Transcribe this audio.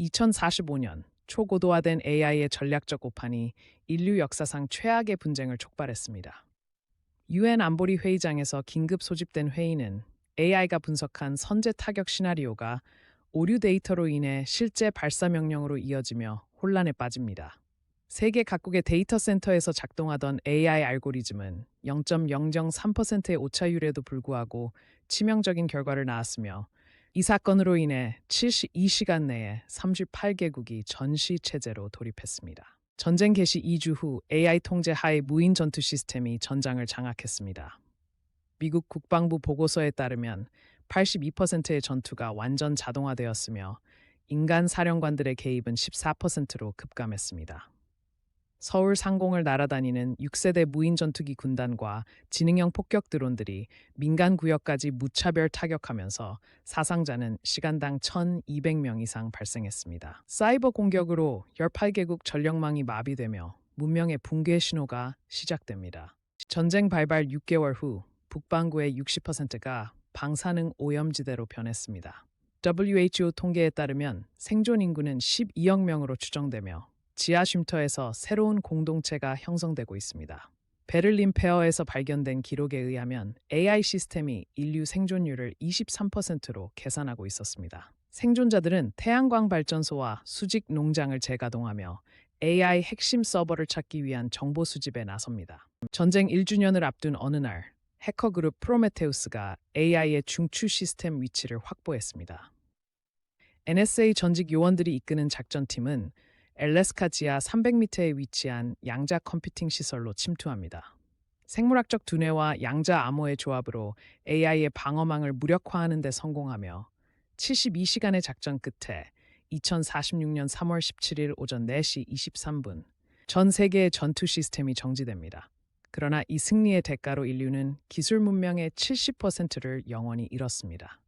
2045년 초고도화된 AI의 전략적 오판이 인류 역사상 최악의 분쟁을 촉발했습니다. 유엔 안보리 회의장에서 긴급 소집된 회의는 AI가 분석한 선제 타격 시나리오가 오류 데이터로 인해 실제 발사 명령으로 이어지며 혼란에 빠집니다. 세계 각국의 데이터 센터에서 작동하던 AI 알고리즘은 0.003%의 오차율에도 불구하고 치명적인 결과를 낳았으며 이 사건으로 인해 72시간 내에 38개국이 전시 체제로 돌입했습니다. 전쟁 개시 2주 후 AI 통제 하에 무인 전투 시스템이 전장을 장악했습니다. 미국 국방부 보고서에 따르면 82%의 전투가 완전 자동화되었으며 인간 사령관들의 개입은 14%로 급감했습니다. 서울 상공을 날아다니는 6세대 무인 전투기 군단과 지능형 폭격 드론들이 민간 구역까지 무차별 타격하면서 사상자는 시간당 1,200명 이상 발생했습니다. 사이버 공격으로 18개국 전력망이 마비되며 문명의 붕괴 신호가 시작됩니다. 전쟁 발발 6개월 후 북반구의 60%가 방사능 오염지대로 변했습니다. WHO 통계에 따르면 생존 인구는 12억 명으로 추정되며 지하 쉼터에서 새로운 공동체가 형성되고 있습니다. 베를린 페어에서 발견된 기록에 의하면 AI 시스템이 인류 생존율을 23%로 계산하고 있었습니다. 생존자들은 태양광 발전소와 수직 농장을 재가동하며 AI 핵심 서버를 찾기 위한 정보 수집에 나섭니다. 전쟁 1주년을 앞둔 어느 날 해커 그룹 프로메테우스가 AI의 중추 시스템 위치를 확보했습니다. NSA 전직 요원들이 이끄는 작전팀은 엘래스카 지하 300m에 위치한 양자 컴퓨팅 시설로 침투합니다. 생물학적 두뇌와 양자 암호의 조합으로 AI의 방어망을 무력화하는 데 성공하며 72시간의 작전 끝에 2046년 3월 17일 오전 4시 23분 전 세계의 전투 시스템이 정지됩니다. 그러나 이 승리의 대가로 인류는 기술 문명의 70%를 영원히 잃었습니다.